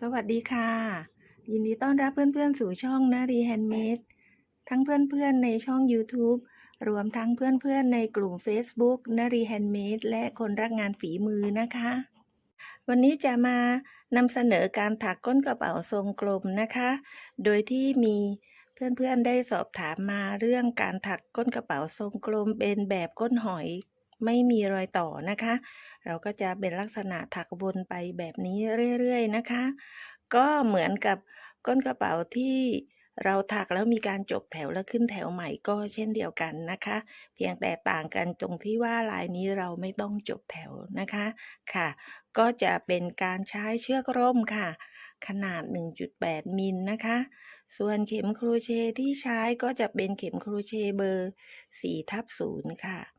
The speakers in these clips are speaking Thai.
สวัสดีค่ะ ยินดีต้อนรับเพื่อนๆ สู่ช่องนารีแฮนด์เมดทั้งเพื่อนๆ ในช่อง YouTube รวมทั้งเพื่อนๆ ในกลุ่ม Facebook นารีแฮนด์เมดและคนรักงานฝีมือนะคะ วันนี้จะมานำเสนอการถักก้นกระเป๋าทรงกลมนะคะ โดยที่มีเพื่อนๆ ได้สอบถามมาเรื่องการถักก้นกระเป๋าทรงกลมเป็นแบบก้นหอยไม่มีรอยต่อนะคะ เราก็จะเป็นลักษณะถักวนไปแบบนี้เรื่อยๆนะคะ ก็เหมือนกับก้นกระเป๋าที่เราถักแล้วมีการจบแถวแล้วขึ้นแถวใหม่ก็เช่นเดียวกันนะคะ เพียงแต่ต่างกันตรงที่ว่าลายนี้เราไม่ต้องจบแถวนะคะค่ะ ก็จะเป็นการใช้เชือกร่มค่ะ ขนาด 1.8 มิลนะคะ ส่วนเข็มโครเชต์ที่ใช้ก็จะเป็นเข็มโครเชต์เบอร์4ทับ0ค่ะ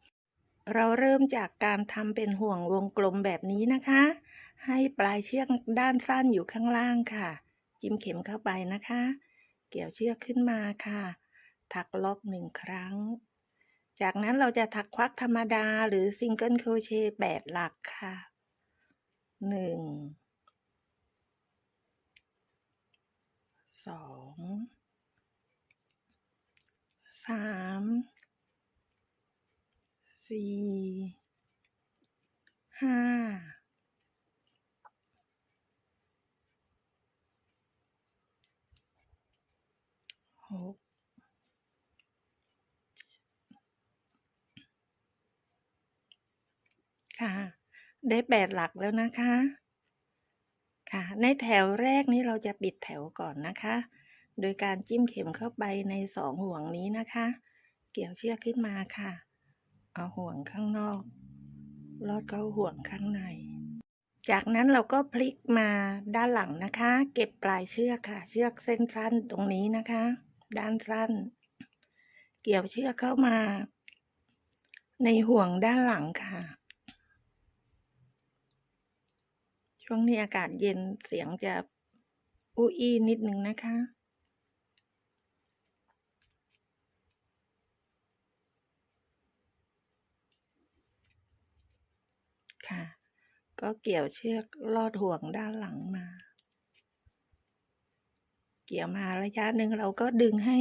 เราเริ่มจากการทำเป็นห่วงวงกลมแบบนี้นะคะ ให้ปลายเชือกด้านสั้นอยู่ข้างล่างค่ะ จิ้มเข็มเข้าไปนะคะ เกี่ยวเชือกขึ้นมาค่ะ ถักล็อกหนึ่งครั้ง จากนั้นเราจะถักควักธรรมดาหรือซิงเกิลโครเชต์แปดหลักค่ะหนึ่งสองสาม สี่ห้าหกค่ะ ได้แปดหลักแล้วนะคะ ค่ะ ในแถวแรกนี้เราจะปิดแถวก่อนนะคะ โดยการจิ้มเข็มเข้าไปในสองห่วงนี้นะคะ เกี่ยวเชือกขึ้นมาค่ะ เอาห่วงข้างนอก ลอดเข้าห่วงข้างใน จากนั้นเราก็พลิกมาด้านหลังนะคะ เก็บปลายเชือกค่ะ เชือกเส้นสั้นตรงนี้นะคะ ด้านสั้น เกี่ยวเชือกเข้ามา ในห่วงด้านหลังค่ะ ช่วงนี้อากาศเย็นเสียงจะอู้อี้นิดนึงนะคะ ค่ะ ก็เกี่ยวเชือกลอดห่วงด้านหลังมา เกี่ยวมาระยะหนึ่งเราก็ดึงให้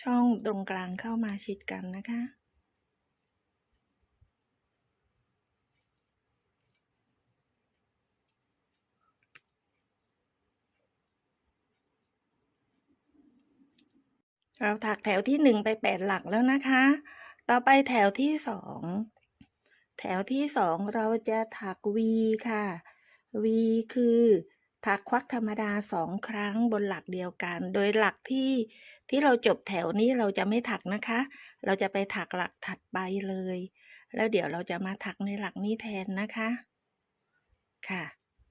ช่องตรงกลางเข้ามาชิดกันนะคะเราถักแถวที่หนึ่งไปแปดหลักแล้วนะคะ ต่อไปแถวที่สอง แถวที่สองเราจะถัก V ค่ะ V คือถักควักธรรมดาสองครั้งบนหลักเดียวกัน โดยหลักที่ที่เราจบแถวนี้เราจะไม่ถักนะคะ เราจะไปถักหลักถัดไปเลย แล้วเดี๋ยวเราจะมาถักในหลักนี้แทนนะคะ ค่ะ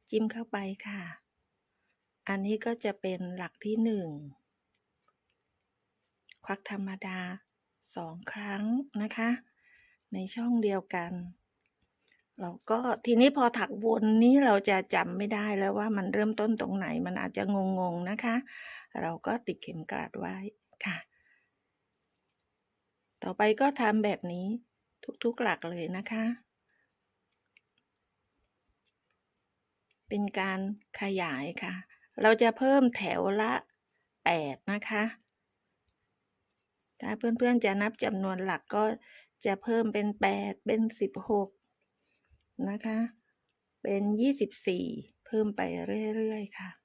จิ้มเข้าไปค่ะ อันนี้ก็จะเป็นหลักที่หนึ่งควักธรรมดาสองครั้งนะคะ ในช่องเดียวกันเราก็ทีนี้พอถักวนนี้เราจะจำไม่ได้แล้วว่ามันเริ่มต้นตรงไหนมันอาจจะงงๆนะคะ เราก็ติดเข็มกลัดไว้ค่ะ ต่อไปก็ทำแบบนี้ทุกๆหลักเลยนะคะ เป็นการขยายค่ะ เราจะเพิ่มแถวละแปดนะคะ ถ้าเพื่อนๆจะนับจำนวนหลักก็ จะเพิ่มเป็นแปดเป็นสิบหกนะคะ เป็นยี่สิบสี่เพิ่มไปเรื่อยๆค่ะค่ะ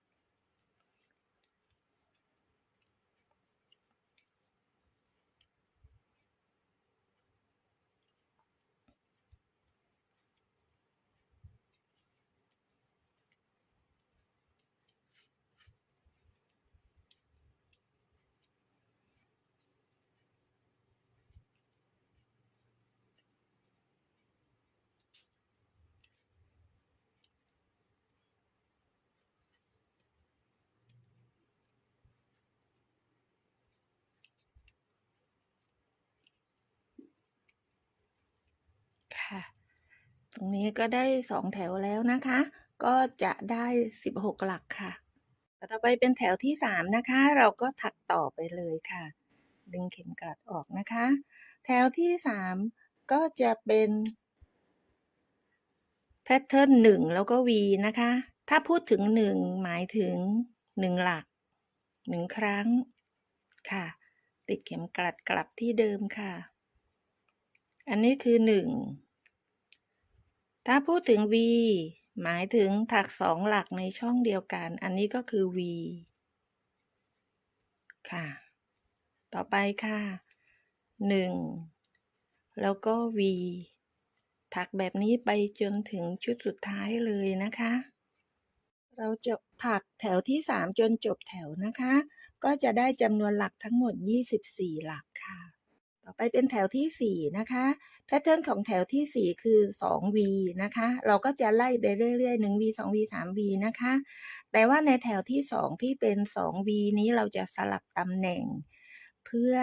ตรงนี้ก็ได้สองแถวแล้วนะคะ ก็จะได้สิบหกหลักค่ะต่อไปเป็นแถวที่สามนะคะ เราก็ถักต่อไปเลยค่ะ ดึงเข็มกลัดออกนะคะ แถวที่สามก็จะเป็นแพทเทิร์นหนึ่งแล้วก็ V นะคะ ถ้าพูดถึงหนึ่งหมายถึงหนึ่งหลักหนึ่งครั้งค่ะ ติดเข็มกลัดกลับที่เดิมค่ะ อันนี้คือหนึ่ง ถ้าพูดถึง v หมายถึงถักสองหลักในช่องเดียวกัน อันนี้ก็คือ v ค่ะ ต่อไปค่ะหนึ่งแล้วก็ v ถักแบบนี้ไปจนถึงชุดสุดท้ายเลยนะคะ เราจะถักแถวที่ 3 จนจบแถวนะคะ ก็จะได้จำนวนหลักทั้งหมด 24 หลักค่ะ ต่อไปเป็นแถวที่ 4 นะคะ แพทเทิร์นของแถวที่ 4 คือ 2V นะคะ เราก็จะไล่ไปเรื่อยๆ 1V 2V 3V นะคะ แต่ว่าในแถวที่ 2 ที่เป็น 2V นี้เราจะสลับตำแหน่ง เพื่อ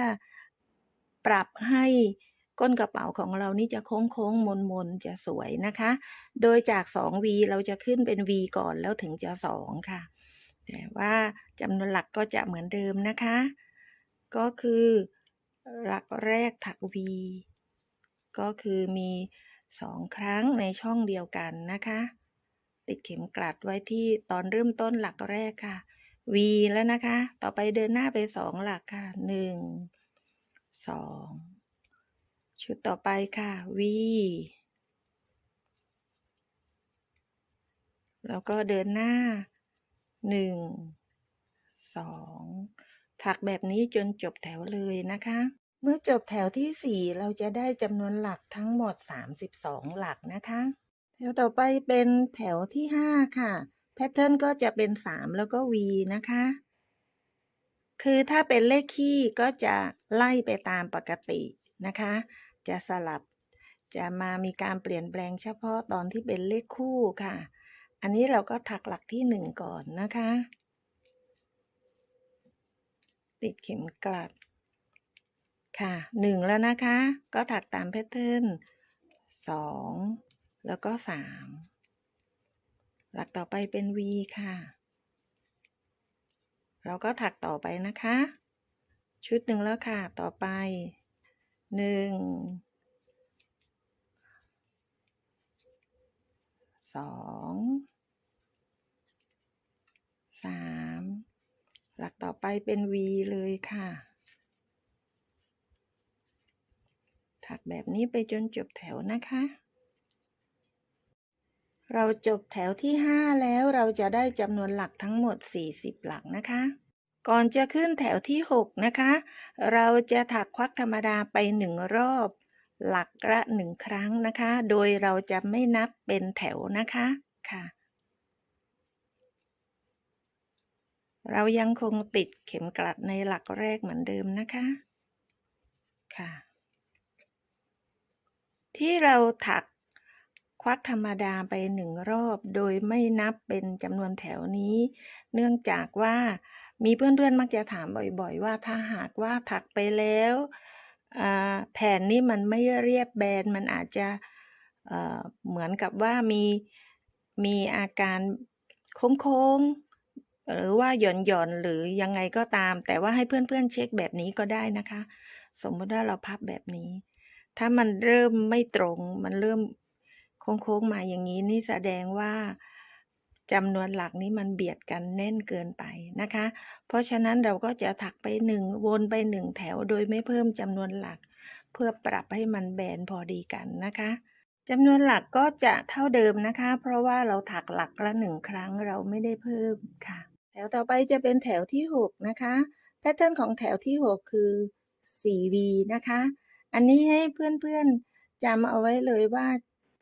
ปรับให้ก้นกระเป๋าของเรานี่จะโค้งโค้งมนมนๆจะสวยนะคะ โดยจาก 2V เราจะขึ้นเป็น V ก่อนแล้วถึงจะ 2 ค่ะ แต่ว่าจำนวนหลักก็จะเหมือนเดิมนะคะ ก็คือ หลักแรกถัก V ก็คือมี2ครั้งในช่องเดียวกันนะคะ ติดเข็มกลัดไว้ที่ตอนเริ่มต้นหลักแรกค่ะ V แล้วนะคะ ต่อไปเดินหน้าไป2หลักค่ะ1 2ชุดต่อไปค่ะ V แล้วก็เดินหน้า1 2ถักแบบนี้จนจบแถวเลยนะคะ เมื่อจบแถวที่ 4 เราจะได้จำนวนหลักทั้งหมด 32 หลักนะคะ แถวต่อไปเป็นแถวที่ 5 ค่ะ แพทเทิร์นก็จะเป็น 3 แล้วก็ V นะคะ คือถ้าเป็นเลขคี่ก็จะไล่ไปตามปกตินะคะ จะสลับจะมามีการเปลี่ยนแปลงเฉพาะตอนที่เป็นเลขคู่ค่ะ อันนี้เราก็ถักหลักที่ 1 ก่อนนะคะ ติดเข็มกลัด ค่ะ1แล้วนะคะ ก็ถักตามแพทเทิร์น2แล้วก็3หลักต่อไปเป็น V ค่ะ เราก็ถักต่อไปนะคะ ชุดหนึ่งแล้วค่ะ ต่อไป1 2 3หลักต่อไปเป็น V เลยค่ะ ถักแบบนี้ไปจนจบแถวนะคะ เราจบแถวที่ 5 แล้วเราจะได้จำนวนหลักทั้งหมด 40 หลักนะคะ ก่อนจะขึ้นแถวที่ 6 นะคะ เราจะถักควักธรรมดาไป 1 รอบ หลักละ1ครั้งนะคะ โดยเราจะไม่นับเป็นแถวนะคะค่ะเรายังคงติดเข็มกลัดในหลักแรกเหมือนเดิมนะคะ ค่ะ ที่เราถักควักธรรมดาไปหนึ่งรอบ โดยไม่นับเป็นจำนวนแถวนี้ เนื่องจากว่ามีเพื่อนๆมักจะถามบ่อยๆ ว่าถ้าหากว่าถักไปแล้วแผ่นนี้มันไม่เรียบแบนมันอาจจะเเหมือนกับว่ามีมีอาการโค้งๆ หรือว่าหย่อนๆ หรือยังไงก็ตาม แต่ว่าให้เพื่อนๆเช็คแบบนี้ก็ได้นะคะ สมมติว่าเราพับแบบนี้ ถ้ามันเริ่มไม่ตรง มันเริ่มโค้งๆมาอย่างนี้นี่แสดงว่าจำนวนหลักนี้มันเบียดกันแน่นเกินไปนะคะ เพราะฉะนั้นเราก็จะถักไปหนึ่งวนไปหนึ่งแถวโดยไม่เพิ่มจำนวนหลัก เพื่อปรับให้มันแบนพอดีกันนะคะจำนวนหลักก็จะเท่าเดิมนะคะ เพราะว่าเราถักหลักละหนึ่งครั้งเราไม่ได้เพิ่มค่ะ แถวต่อไปจะเป็นแถวที่ 6 นะคะ แพทเทิร์นของแถวที่ 6 คือ 4V นะคะ อันนี้ให้เพื่อนๆจำเอาไว้เลยว่า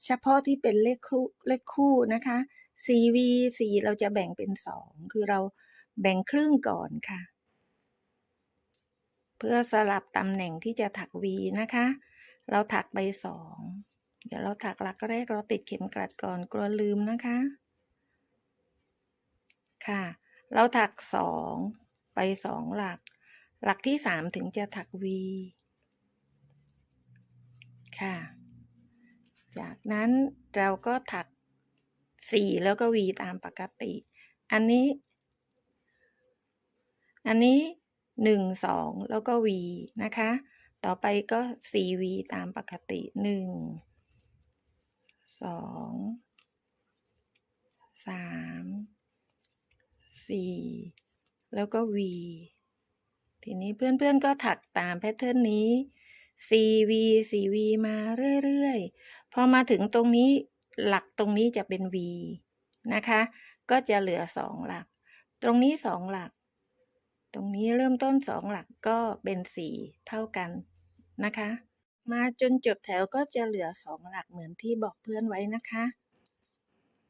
เฉพาะที่เป็นเลขคู่เลขคู่นะคะ 4V 4เราจะแบ่งเป็น 2 คือเราแบ่งครึ่งก่อนค่ะ เพื่อสลับตำแหน่งที่จะถัก V นะคะ เราถักไป 2 เดี๋ยวเราถักหลักแรกเราติดเข็มกลัดก่อนกลัวลืมนะคะ ค่ะ เราถัก 2 ไป 2 หลัก หลักที่ 3 ถึงจะถัก V ค่ะ จากนั้นเราก็ถัก4แล้วก็ V ตามปกติ อันนี้ อันนี้1 2แล้วก็ V นะคะ ต่อไปก็ 4V ตามปกติ1 2สองสามสี่แล้วก็ V ทีนี้เพื่อนๆก็ถักตามแพทเทิร์นนี้ 4V 4V มาเรื่อยๆ พอมาถึงตรงนี้หลักตรงนี้จะเป็น V นะคะ ก็จะเหลือ 2 หลัก ตรงนี้ 2 หลัก ตรงนี้เริ่มต้น 2 หลักก็เป็น 4 เท่ากันนะคะ มาจนจบแถวก็จะเหลือ 2 หลักเหมือนที่บอกเพื่อนไว้นะคะ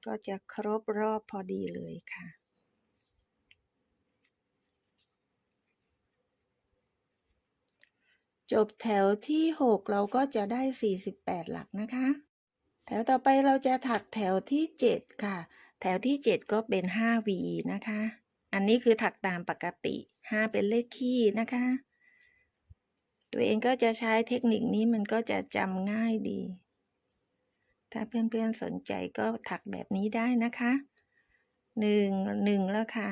ก็จะครบรอบพอดีเลยค่ะ จบแถวที่ 6 เราก็จะได้ 48 หลักนะคะ แถวต่อไปเราจะถักแถวที่ 7 ค่ะ แถวที่ 7 ก็เป็น 5V นะคะ อันนี้คือถักตามปกติ 5 เป็นเลขคี่นะคะ ตัวเองก็จะใช้เทคนิคนี้มันก็จะจำง่ายดี ถ้าเพื่อนๆสนใจก็ถักแบบนี้ได้นะคะหนึ่งหนึ่งแล้วค่ะ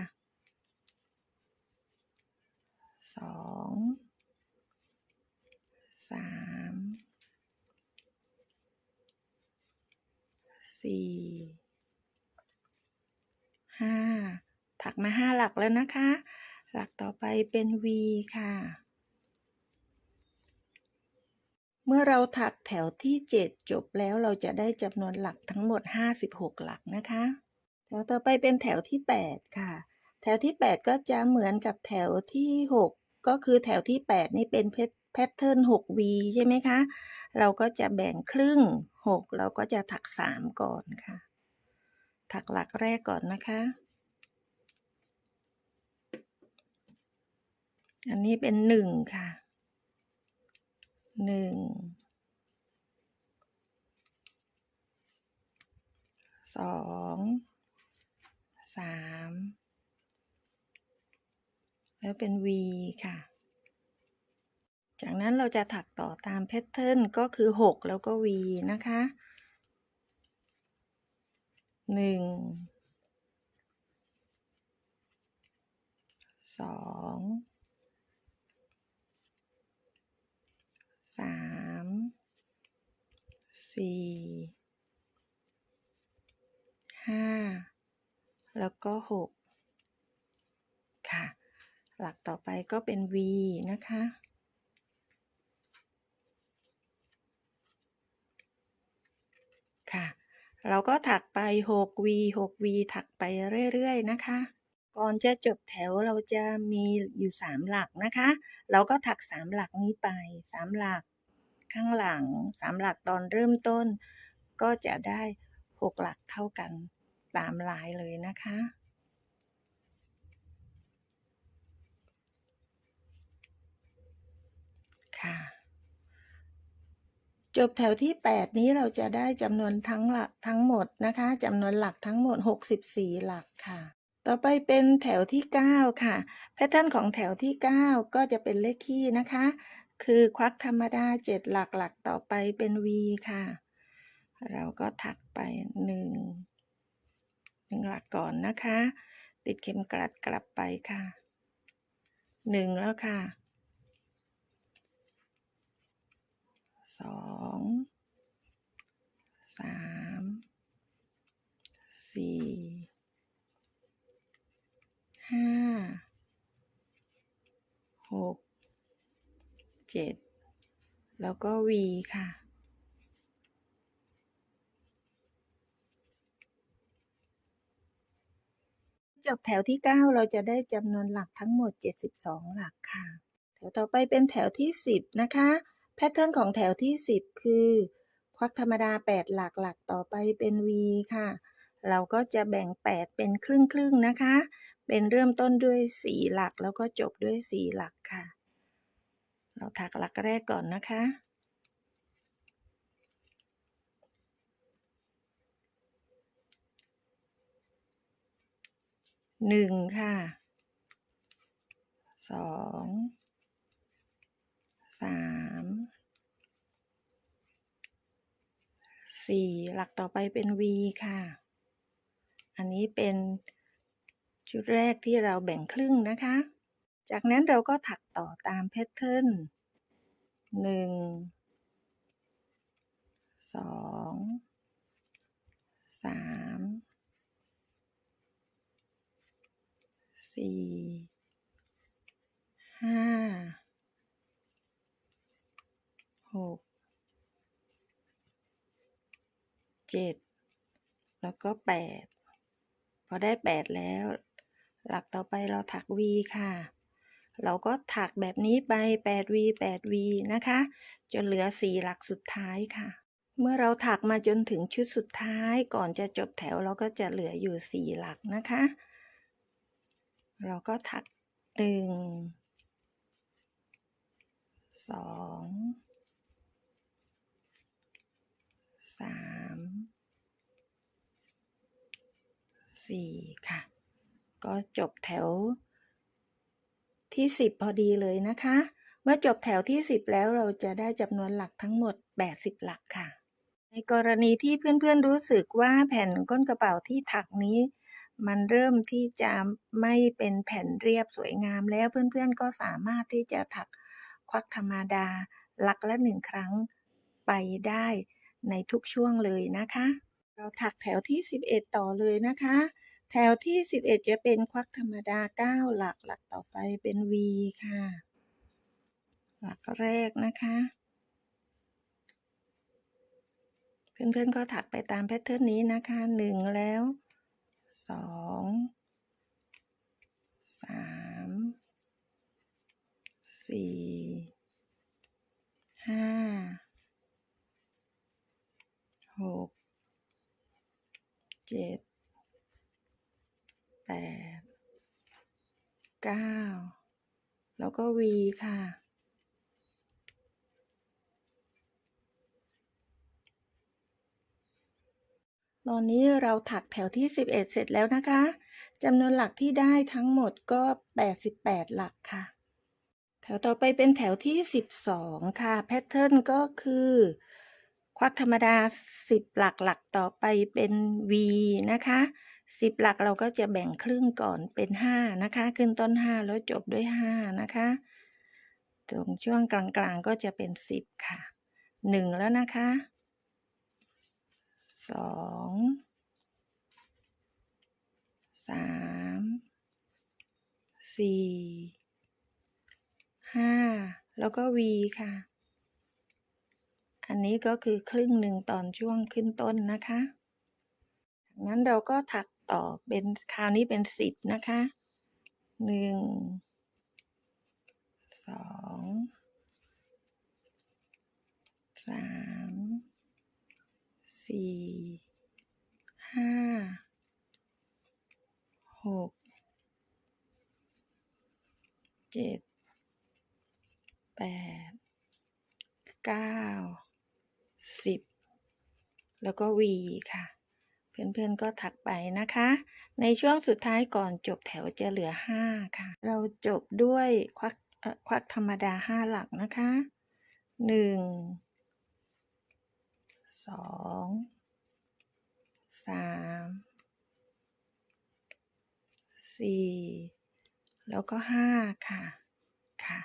สอง สามสี่ห้าถักมาห้าหลักแล้วนะคะ หลักต่อไปเป็น V ค่ะ เมื่อเราถักแถวที่ 7 จบแล้วเราจะได้จำนวนหลักทั้งหมด 56 หลักนะคะ แถวต่อไปเป็นแถวที่ 8 ค่ะ แถวที่ 8 ก็จะเหมือนกับแถวที่ 6 ก็คือแถวที่ 8 นี่เป็นเพช แพทเทิร์น 6V ใช่ไหมคะ เราก็จะแบ่งครึ่ง 6 เราก็จะถัก 3 ก่อนค่ะ ถักหลักแรกก่อนนะคะ อันนี้เป็น 1 ค่ะหนึ่งสองสามแล้วเป็น V ค่ะ จากนั้นเราจะถักต่อตามแพทเทิร์นก็คือ 6 แล้วก็ V นะคะหนึ่งสองสามสี่ห้าแล้วก็หกค่ะ หลักต่อไปก็เป็น V นะคะ ค่ะ เราก็ถักไป 6V 6V ถักไปเรื่อยๆนะคะ ก่อนจะจบแถวเราจะมีอยู่ 3 หลักนะคะ เราก็ถัก 3 หลักนี้ไป 3 หลักข้างหลัง 3 หลักตอนเริ่มต้น ก็จะได้ 6 หลักเท่ากันตามลายเลยนะคะค่ะ จบแถวที่ 8 นี้เราจะได้จำนวนทั้งหลักทั้งหมดนะคะจำนวนหลักทั้งหมด 64 หลักค่ะ ต่อไปเป็นแถวที่ 9 ค่ะ แพทเทิร์นของแถวที่ 9 ก็จะเป็นเลขคี่นะคะ คือควักธรรมดา 7 หลักหลักต่อไปเป็น V ค่ะ เราก็ถักไป 1 1 หลักก่อนนะคะ ติดเข็มกลัดกลับไปค่ะ 1 แล้วค่ะ สองสามสี่ห้าหกเจ็ดแล้วก็ V ค่ะ จบแถวที่ 9 เราจะได้จำนวนหลักทั้งหมด 72 หลักค่ะ แถวต่อไปเป็นแถวที่ 10 นะคะ แพทเทิร์นของแถวที่ 10 คือ ควักธรรมดา 8 หลักหลักต่อไปเป็น V ค่ะ เราก็จะแบ่ง 8 เป็นครึ่งครึ่งนะคะ เป็นเริ่มต้นด้วย 4 หลักแล้วก็จบด้วย 4 หลักค่ะ เราถักหลักแรกก่อนนะคะหนึ่งค่ะสอง สามสี่หลักต่อไปเป็น V ค่ะ อันนี้เป็นชุดแรกที่เราแบ่งครึ่งนะคะ จากนั้นเราก็ถักต่อตามแพทเทิร์นหนึ่งสองสามสี่ห้าหก เจ็ดแล้วก็แปดพอได้แปดแล้ว หลักต่อไปเราถัก V ค่ะ เราก็ถักแบบนี้ไป 8V 8V นะคะ จนเหลือ4หลักสุดท้ายค่ะ เมื่อเราถักมาจนถึงชุดสุดท้ายก่อนจะจบแถวเราก็จะเหลืออยู่4หลักนะคะ เราก็ถัก 1 2 3 4ค่ะ ก็จบแถวที่10พอดีเลยนะคะ เมื่อจบแถวที่10แล้วเราจะได้จำนวนหลักทั้งหมด80หลักค่ะ ในกรณีที่เพื่อนๆรู้สึกว่าแผ่นก้นกระเป๋าที่ถักนี้ มันเริ่มที่จะไม่เป็นแผ่นเรียบสวยงามแล้วเพื่อนๆก็สามารถที่จะถักควักธรรมดาหลักละหนึ่งครั้งไปได้ ในทุกช่วงเลยนะคะ เราถักแถวที่ 11 ต่อเลยนะคะ แถวที่ 11 จะเป็นควักธรรมดา 9 หลักหลักต่อไปเป็น V ค่ะ หลักแรกนะคะเพื่อนๆก็ถักไปตามแพทเทิร์นนี้นะคะ1แล้ว2 3 4 5 6 7 8 9แล้วก็ V ค่ะ ตอนนี้เราถักแถวที่ 11 เสร็จแล้วนะคะจำนวนหลักที่ได้ทั้งหมดก็ 88 หลักค่ะ แถวต่อไปเป็นแถวที่ 12 ค่ะ แพทเทิร์นก็คือ ควักธรรมดา 10 หลักหลักต่อไปเป็น V นะคะ 10 หลักเราก็จะแบ่งครึ่งก่อนเป็น 5 นะคะ ขึ้นต้น 5 แล้วจบด้วย 5 นะคะ ตรงช่วงกลางๆก็จะเป็น 10 ค่ะ 1 แล้วนะคะสองสามสี่ห้าแล้วก็ V ค่ะ อันนี้ก็คือครึ่งหนึ่งตอนช่วงขึ้นต้นนะคะงั้นเราก็ถักต่อเป็นคราวนี้เป็นสิบนะคะหนึ่งสองสามสี่ห้าหกเจ็ดแปดเก้า สิบแล้วก็ V ค่ะ เพื่อนๆก็ถักไปนะคะ ในช่วงสุดท้ายก่อนจบแถวจะเหลือ 5 ค่ะ เราจบด้วยควักควักธรรมดา 5 หลักนะคะ1สองสามสี่แล้วก็ห้าค่ะค่ะ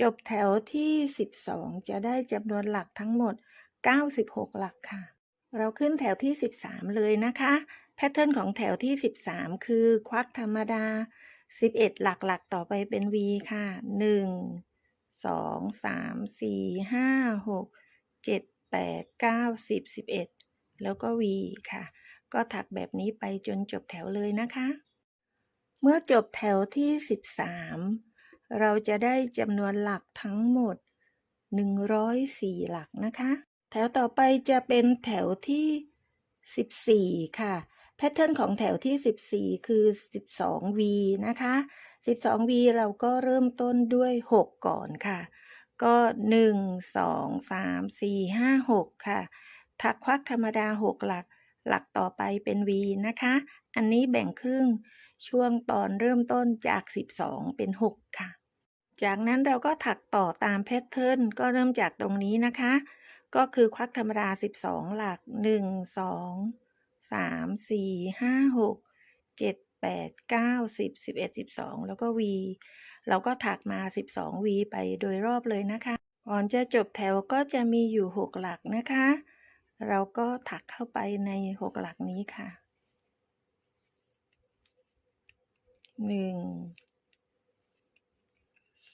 จบแถวที่สิบสองจะได้จำนวนหลักทั้งหมด เก้าสิบหกหลักค่ะ เราขึ้นแถวที่สิบสามเลยนะคะ แพทเทิร์นของแถวที่สิบสามคือควักธรรมดาสิบเอ็ดหลักหลักต่อไปเป็น V ค่ะหนึ่งสองสามสี่ห้าหกเจ็ดแปดเก้าสิบสิบเอ็ดแล้วก็ V ค่ะ ก็ถักแบบนี้ไปจนจบแถวเลยนะคะ เมื่อจบแถวที่ 13 เราจะได้จำนวนหลักทั้งหมด 104 หลักนะคะ แถวต่อไปจะเป็นแถวที่ 14 ค่ะ แพทเทิร์นของแถวที่ 14 คือ 12V นะคะ 12V เราก็เริ่มต้นด้วย 6 ก่อนค่ะ ก็หนึ่งสองสามสี่ห้าหกค่ะ ถักควักธรรมดาหกหลัก หลักต่อไปเป็น V นะคะ อันนี้แบ่งครึ่งช่วงตอนเริ่มต้นจาก 12 เป็น 6 ค่ะ จากนั้นเราก็ถักต่อตามแพทเทิร์นก็เริ่มจากตรงนี้นะคะ ก็คือควักธรรมดา12หลัก1 2 3 4 5 6 7 8 9 10 11 12แล้วก็ V เราก็ถักมา12 V ไปโดยรอบเลยนะคะ ก่อนจะจบแถวก็จะมีอยู่6หลักนะคะ เราก็ถักเข้าไปใน6หลักนี้ค่ะหนึ่ง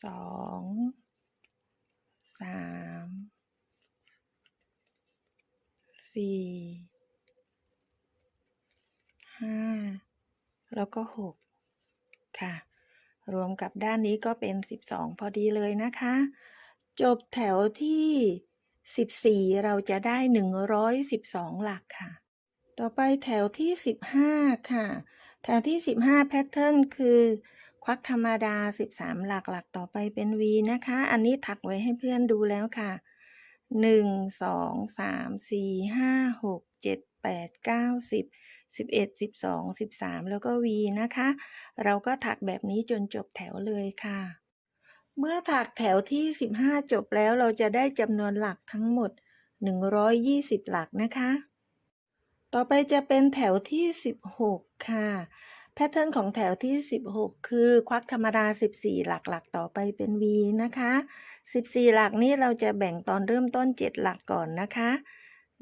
สองสาม สี่ห้าแล้วก็หกค่ะ รวมกับด้านนี้ก็เป็นสิบสองพอดีเลยนะคะ จบแถวที่สิบสี่เราจะได้หนึ่งร้อยสิบสองหลักค่ะ ต่อไปแถวที่สิบห้าค่ะ แถวที่สิบห้าแพทเทิร์นคือควักธรรมดาสิบสามหลักหลักต่อไปเป็น V นะคะ อันนี้ถักไว้ให้เพื่อนดูแล้วค่ะ หนึ่งสองสามสี่ห้าหกเจ็ดแปดเก้าสิบสิบเอ็ดสิบสองสิบสามแล้วก็ V นะคะ เราก็ถักแบบนี้จนจบแถวเลยค่ะ เมื่อถักแถวที่15จบแล้วเราจะได้จำนวนหลักทั้งหมด120หลักนะคะ ต่อไปจะเป็นแถวที่16ค่ะ แพทเทิร์นของแถวที่ 16 คือควักธรรมดา 14 หลักหลักต่อไปเป็น V นะคะ 14 หลักนี้เราจะแบ่งตอนเริ่มต้น 7 หลักก่อนนะคะ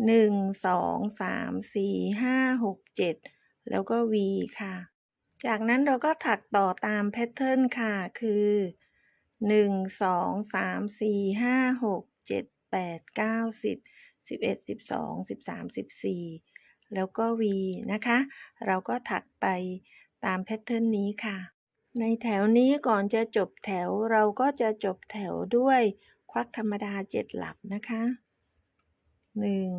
1 2 3 4 5 6 7 แล้วก็ V ค่ะ จากนั้นเราก็ถักต่อตามแพทเทิร์นค่ะ คือหนึ่งสองสามสี่ห้าหกเจ็ดแปดเก้าสิบสิบเอ็ดสิบสองสิบสามสิบสี่แล้วก็ V นะคะ เราก็ถักไป ตามแพทเทิร์นนี้ค่ะ ในแถวนี้ก่อนจะจบแถวเราก็จะจบแถวด้วยควักธรรมดาเจ็ดหลักนะคะหนึ่ง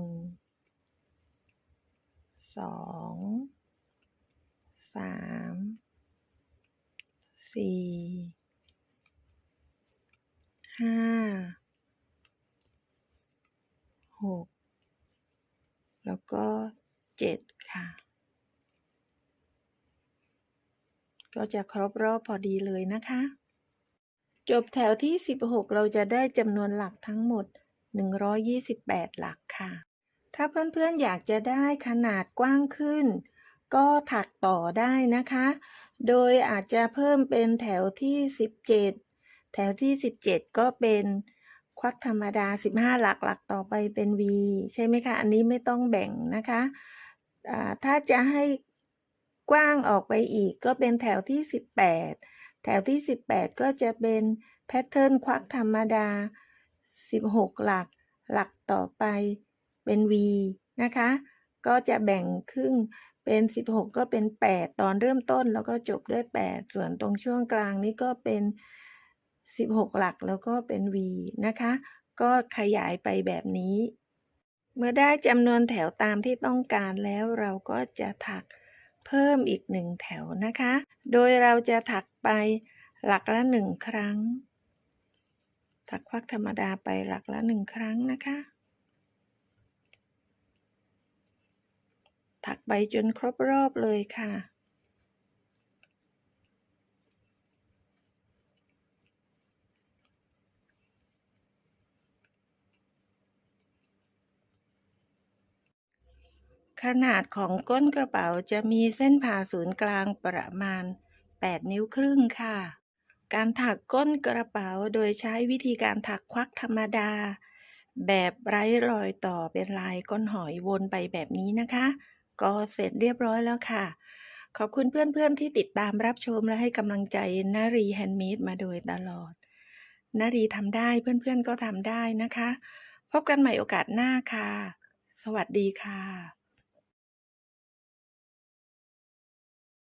สองสามสี่ห้าหกแล้วก็เจ็ดค่ะ ก็จะครบรอบพอดีเลยนะคะ จบแถวที่ 16 เราจะได้จำนวนหลักทั้งหมด 128 หลักค่ะ ถ้าเพื่อนๆอยากจะได้ขนาดกว้างขึ้น ก็ถักต่อได้นะคะ โดยอาจจะเพิ่มเป็นแถวที่ 17 แถวที่ 17 ก็เป็นควักธรรมดา 15 หลักหลักต่อไปเป็น V ใช่ไหมคะ อันนี้ไม่ต้องแบ่งนะคะ ถ้าจะให้ กว้างออกไปอีกก็เป็นแถวที่ 18 แถวที่ 18 ก็จะเป็นแพทเทิร์นควักธรรมดา 16 หลัก หลักต่อไปเป็น V นะคะ ก็จะแบ่งครึ่งเป็น 16 ก็เป็น 8 ตอนเริ่มต้นแล้วก็จบด้วย 8 ส่วนตรงช่วงกลางนี้ก็เป็น 16 หลักแล้วก็เป็น V นะคะ ก็ขยายไปแบบนี้ เมื่อได้จำนวนแถวตามที่ต้องการแล้วเราก็จะถัก เพิ่มอีกหนึ่งแถวนะคะ โดยเราจะถักไปหลักละหนึ่งครั้ง ถักควักธรรมดาไปหลักละหนึ่งครั้งนะคะ ถักไปจนครบรอบเลยค่ะ ขนาดของก้นกระเป๋าจะมีเส้นผ่าศูนย์กลางประมาณ 8 นิ้วครึ่งค่ะ การถักก้นกระเป๋าโดยใช้วิธีการถักควักธรรมดา แบบไร้รอยต่อเป็นลายก้นหอยวนไปแบบนี้นะคะ ก็เสร็จเรียบร้อยแล้วค่ะ ขอบคุณเพื่อนๆที่ติดตามรับชมและให้กำลังใจนารีแฮนด์เมดมาโดยตลอดนารีทำได้เพื่อนๆก็ทำได้นะคะ พบกันใหม่โอกาสหน้าค่ะ สวัสดีค่ะ